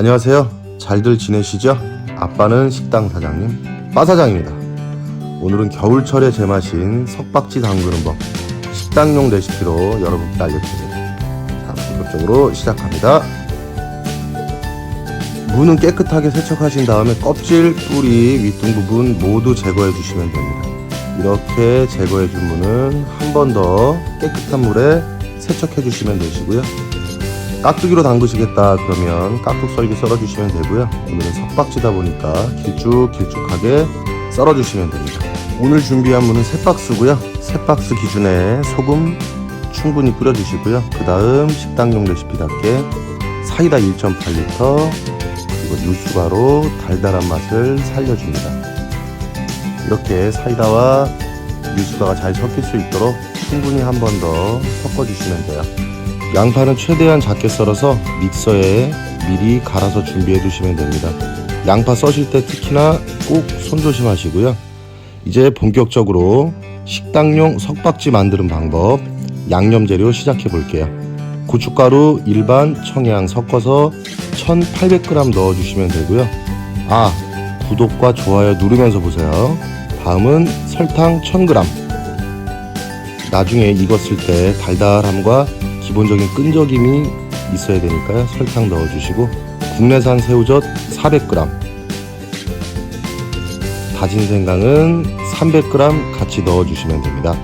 안녕하세요. 잘들 지내시죠? 아빠는 식당 사장님 빠 사장입니다. 오늘은 겨울철에 제맛인 석박지 담그는 법 식당용 레시피로 여러분께 알려드립니다. 자, 본격적으로 시작합니다. 무는 깨끗하게 세척하신 다음에 껍질, 뿌리, 윗등 부분 모두 제거해 주시면 됩니다. 이렇게 제거해 준 무는 한 번 더 깨끗한 물에 세척해 주시면 되시고요. 깍두기로 담그시겠다 그러면 깍둑썰기 썰어주시면 되고요. 오늘은 석박지다 보니까 길쭉길쭉하게 썰어주시면 됩니다. 오늘 준비한 무는 세 박스고요. 세 박스 기준에 소금 충분히 뿌려주시고요. 그 다음 식당용 레시피답게 사이다 1.8리터 그리고 유수가로 달달한 맛을 살려줍니다. 이렇게 사이다와 유수가가 잘 섞일 수 있도록 충분히 한 번 더 섞어주시면 돼요. 양파는 최대한 작게 썰어서 믹서에 미리 갈아서 준비해 두시면 됩니다. 양파 써실 때 특히나 꼭 손 조심하시고요. 이제 본격적으로 식당용 석박지 만드는 방법 양념 재료 시작해 볼게요. 고춧가루 일반 청양 섞어서 1800g 넣어 주시면 되고요. 아, 구독과 좋아요 누르면서 보세요. 다음은 설탕 1000g. 나중에 익었을 때 달달함과 기본적인 끈적임이 있어야 되니까요. 설탕 넣어주시고 국내산 새우젓 400g 다진 생강은 300g 같이 넣어주시면 됩니다.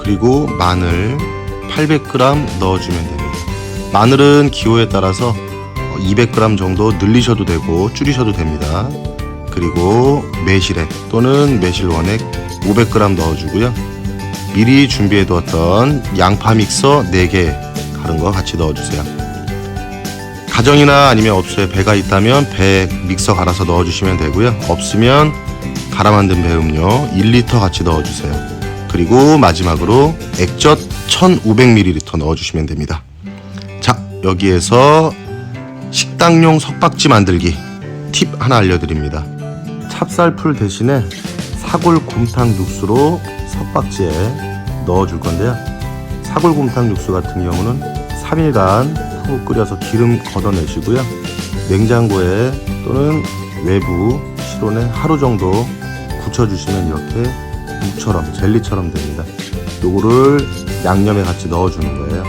그리고 마늘 800g 넣어주면 됩니다. 마늘은 기호에 따라서 200g 정도 늘리셔도 되고 줄이셔도 됩니다. 그리고 매실액 또는 매실 원액 500g 넣어주고요. 미리 준비해 두었던 양파 믹서 4개 가른 거 같이 넣어주세요. 가정이나 아니면 업소에 배가 있다면 배 믹서 갈아서 넣어주시면 되고요. 없으면 갈아 만든 배 음료 1리터 같이 넣어주세요. 그리고 마지막으로 액젓 1500ml 넣어주시면 됩니다. 자, 여기에서 식당용 석박지 만들기 팁 하나 알려드립니다. 찹쌀풀 대신에 사골 곰탕 육수로 석 박지에 넣어줄 건데요. 사골곰탕 육수 같은 경우는 3일간 푹 끓여서 기름 걷어내시고요. 냉장고에 또는 외부 실온에 하루 정도 굳혀주시면 이렇게 묵처럼 젤리처럼 됩니다. 요거를 양념에 같이 넣어주는 거예요.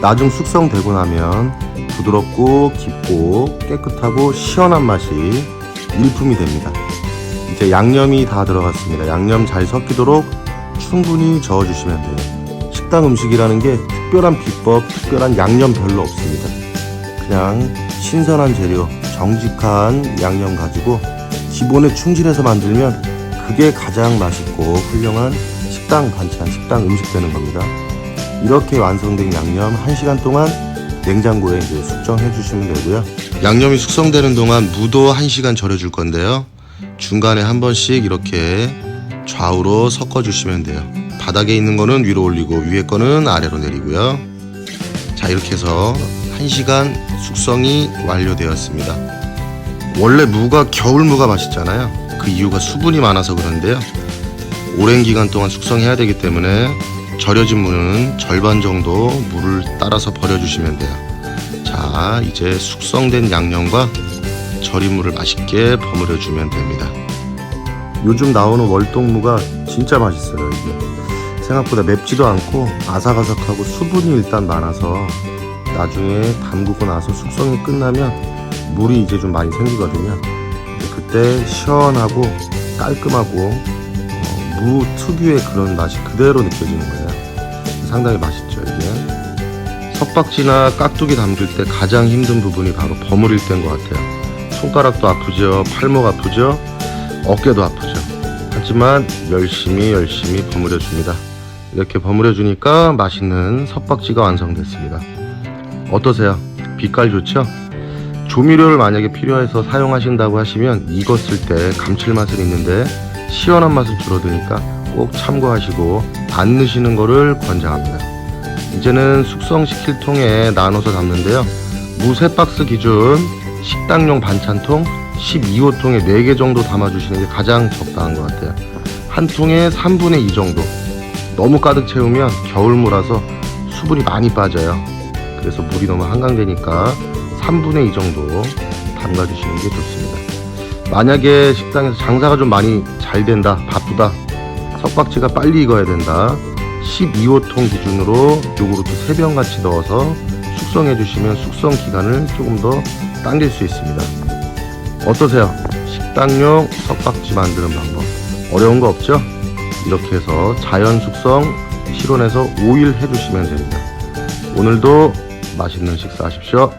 나중 숙성되고 나면 부드럽고 깊고 깨끗하고 시원한 맛이 일품이 됩니다. 이제 양념이 다 들어갔습니다. 양념 잘 섞이도록 충분히 저어주시면 돼요. 식당 음식이라는 게 특별한 비법, 특별한 양념 별로 없습니다. 그냥 신선한 재료, 정직한 양념 가지고 기본에 충실해서 만들면 그게 가장 맛있고 훌륭한 식당 반찬, 식당 음식 되는 겁니다. 이렇게 완성된 양념 1시간 동안 냉장고에 이제 숙성해 주시면 되고요. 양념이 숙성되는 동안 무도 1시간 절여 줄 건데요. 중간에 한 번씩 이렇게 좌우로 섞어 주시면 돼요. 바닥에 있는 거는 위로 올리고 위에 거는 아래로 내리고요. 자, 이렇게 해서 1시간 숙성이 완료되었습니다. 원래 무가 겨울 무가 맛있잖아요. 그 이유가 수분이 많아서 그런데요. 오랜 기간 동안 숙성해야 되기 때문에 절여진 무는 절반 정도 물을 따라서 버려주시면 돼요. 자, 이제 숙성된 양념과 절인 무를 맛있게 버무려 주면 됩니다. 요즘 나오는 월동무가 진짜 맛있어요. 이게 생각보다 맵지도 않고 아삭아삭하고 수분이 일단 많아서 나중에 담그고 나서 숙성이 끝나면 물이 이제 좀 많이 생기거든요. 그때 시원하고 깔끔하고 어, 무 특유의 그런 맛이 그대로 느껴지는 거예요. 상당히 맛있죠 이게. 석박지나 깍두기 담글 때 가장 힘든 부분이 바로 버무릴 때인 것 같아요. 손가락도 아프죠, 팔목 아프죠, 어깨도 아프죠. 하지만 열심히 열심히 버무려 줍니다. 이렇게 버무려 주니까 맛있는 석박지가 완성됐습니다. 어떠세요? 빛깔 좋죠? 조미료를 만약에 필요해서 사용하신다고 하시면 익었을 때 감칠맛은 있는데 시원한 맛은 줄어드니까 꼭 참고하시고 안 넣으시는 거를 권장합니다. 이제는 숙성시킬 통에 나눠서 담는데요. 무 3박스 기준 식당용 반찬통 12호 통에 4개 정도 담아주시는 게 가장 적당한 것 같아요. 한 통에 3분의 2 정도. 너무 가득 채우면 겨울무라서 수분이 많이 빠져요. 그래서 물이 너무 한강되니까 3분의 2 정도 담가주시는 게 좋습니다. 만약에 식당에서 장사가 좀 많이 잘 된다, 바쁘다, 석박지가 빨리 익어야 된다. 12호통 기준으로 요구르트 3병 같이 넣어서 숙성해 주시면 숙성 기간을 조금 더 당길 수 있습니다. 어떠세요? 식당용 석박지 만드는 방법. 어려운 거 없죠? 이렇게 해서 자연 숙성 실온에서 5일 해주시면 됩니다. 오늘도 맛있는 식사 하십시오.